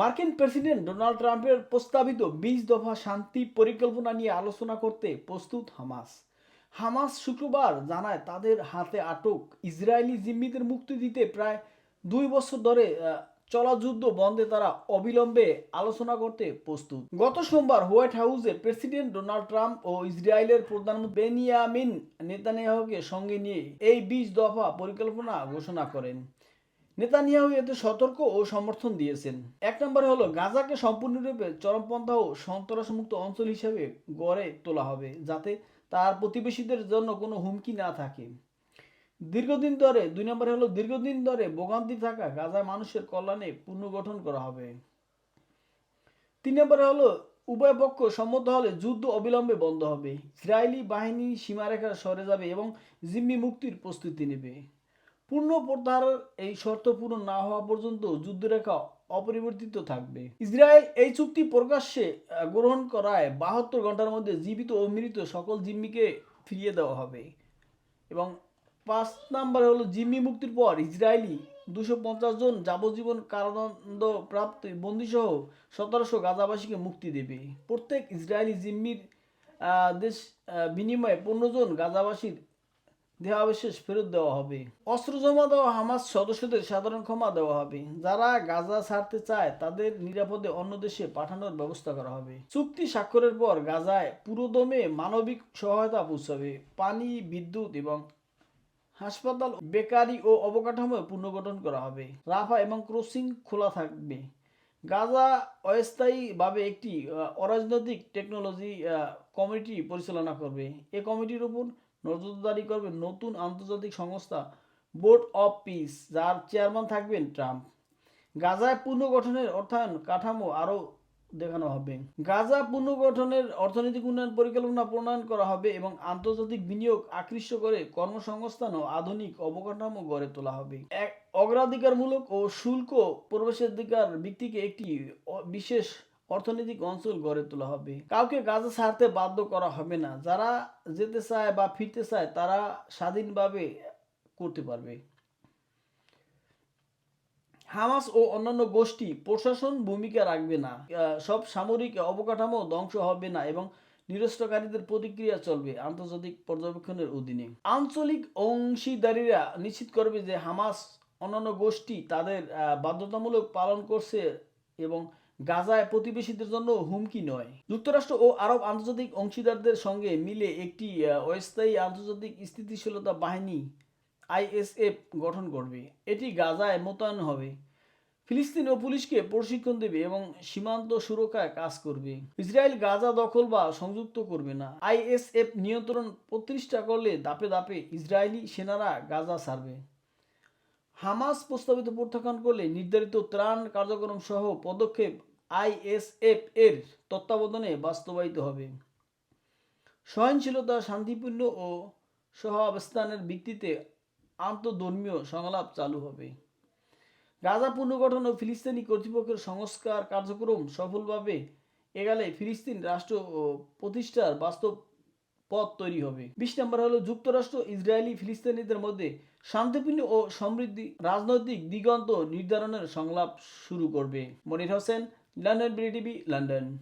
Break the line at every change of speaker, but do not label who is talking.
মার্কিন president Donald ট্রাম্পের প্রস্তাবিত বিশ দফা শান্তি পরিকল্পনা নিয়ে আলোচনা করতে প্রস্তুত হামাস হামাস শুক্রবার জানায় তাদের হাতে আটক ইসরায়েলি জিম্মিদের মুক্তি দিতে প্রায় দুই বছর ধরে চলা যুদ্ধ বন্ধে তারা অবিলম্বে আলোচনা করতে প্রস্তুত গত সোমবার হোয়াইট হাউসে প্রেসিডেন্ট ডোনাল্ড ট্রাম্প ও ইসরায়েলের প্রধানমন্ত্রী বেনিয়ামিন নেতানিয়াহকে সঙ্গে নিয়ে এই বিশ দফা পরিকল্পনা ঘোষণা করেন নেতানিয়াহু এতে সতর্ক ও সমর্থন দিয়েছেন এক নম্বরে হলো গাজাকে সম্পূর্ণরূপে চরমপন্থা ও সন্ত্রাসমুক্ত অঞ্চল হিসেবে গড়ে তোলা হবে যাতে তার প্রতিবেশীদের জন্য কোনো হুমকি না থাকে দীর্ঘদিন ধরে দুই নম্বরে হলো দীর্ঘদিন ধরে ভোগান্তি থাকা গাজা মানুষের কল্যাণে পুনর্গঠন করা হবে তিন নম্বরে হলো উভয় পক্ষ সম্মত হলে যুদ্ধ অবিলম্বে বন্ধ হবে ইসরায়েলি বাহিনী সীমারেখা সরে যাবে এবং জিম্মি মুক্তির প্রস্তুতি নেবে পূর্ণ প্রত্যাহার এই শর্ত পূরণ না হওয়া পর্যন্ত যুদ্ধরেখা অপরিবর্তিত থাকবে ইসরায়েল এই চুক্তি প্রকাশ্যে গ্রহণ করায় বাহাত্তর ঘন্টার মধ্যে জীবিত ও মৃত সকল জিম্মিকে ফিরিয়ে দেওয়া হবে এবং পাঁচ নাম্বার হলো জিম্মি মুক্তির পর ইসরায়েলি দুশো পঞ্চাশ জন যাবজ্জীবন কারাদণ্ড প্রাপ্ত বন্দিসহ সতেরোশো গাজাবাসীকে মুক্তি দেবে প্রত্যেক ইসরায়েলি জিম্মির দেশ বিনিময়ে পনেরো জন গাজাবাসীর দেহাবশেষ ফেরত দেওয়া হবে অস্ত্র জমা দেওয়া হামাস সদস্যদের সাধারণ ক্ষমা দেওয়া হবে যারা গাজা ছাড়তে চায় তাদের নিরাপদে অন্য দেশে পাঠানোর ব্যবস্থা করা হবে চুক্তি স্বাক্ষরের পর গাজায় পুরোদমে মানবিক সহায়তা পৌঁছাবে পানি বিদ্যুৎ এবং হাসপাতাল বেকারি ও অবকাঠামো পুনর্গঠন করা হবে রাফা এবং ক্রসিং খোলা থাকবে গাজা অস্থায়ীভাবে একটি অরাজনৈতিক টেকনোলজি কমিটি পরিচালনা করবে এ কমিটির উপর নজরদারি করবে নতুন আন্তর্জাতিক সংস্থা বোর্ড অফ পিস যার চেয়ারম্যান থাকবেন ট্রাম্প গাজায় পুনর্গঠনের অর্থায়ন কাঠামো আরও দেখানো হবে গাজা পুনর্গঠনের অর্থনৈতিক উন্নয়ন পরিকল্পনা প্রণয়ন করা হবে এবং আন্তর্জাতিক বিনিয়োগ আকৃষ্ট করে কর্মসংস্থান ও আধুনিক অবকাঠামো গড়ে তোলা হবে এক অগ্রাধিকারমূলক ও শুল্ক প্রবেশাধিকার ভিত্তিকে একটি বিশেষ অর্থনৈতিক অঞ্চল গড়ে তোলা হবে কাউকে গাজা ছাড়তে বাধ্য করা হবে না যারা যেতে চায় বা ফিরতে চায় তারা স্বাধীনভাবে করতে পারবে হামাস ও অন্যান্য গোষ্ঠী প্রশাসন ভূমিকা রাখবে না সব সামরিক অবকাঠামো ধ্বংস হবে না এবং নিরস্ত্রকারীদের প্রতিক্রিয়া চলবে আন্তর্জাতিক পর্যবেক্ষণের অধীনে আঞ্চলিক অংশীদারীরা নিশ্চিত করবে যে হামাস অন্যান্য গোষ্ঠী তাদের বাধ্যতামূলক পালন করছে এবং গাজায় প্রতিবেশীদের জন্য হুমকি নয় যুক্তরাষ্ট্র ও আরব আন্তর্জাতিক অংশীদারদের সঙ্গে মিলে একটি অস্থায়ী আন্তর্জাতিক স্থিতিশীলতা বাহিনী আইএসএফ গঠন করবে এটি গাজায় মোতায়েন হবে ফিলিস্তিন ও পুলিশকে প্রশিক্ষণ দেবে এবং সীমান্ত সুরক্ষায় কাজ করবে ইসরায়েল গাজা দখল বা সংযুক্ত করবে না আইএসএফ নিয়ন্ত্রণ প্রতিষ্ঠা করলে দাপে দাপে ইসরায়েলি সেনারা গাজা ছাড়বে হামাস প্রস্তাবিত প্রত্যাখ্যান করলে নির্ধারিত ত্রাণ কার্যক্রম সহ পদক্ষেপ আইএসএফ এর তত্ত্বাবধানে বাস্তবায়িত হবে সহনশীলতা শান্তিপূর্ণ ও অবস্থানের ভিত্তিতে আন্তধর্মীয় সংলাপ চালু হবে গাজা পুনর্গঠন ও ফিলিস্তিনি কর্তৃপক্ষের সংস্কার কার্যক্রম সফলভাবে এগালে ফিলিস্তিন রাষ্ট্র প্রতিষ্ঠার বাস্তব পথ তৈরি হবে বিশ নম্বর হলো যুক্তরাষ্ট্র ইসরায়েলি ফিলিস্তিনিদের মধ্যে শান্তিপূর্ণ ও সমৃদ্ধি রাজনৈতিক দিগন্ত নির্ধারণের সংলাপ শুরু করবে মনির হোসেন London Brady London.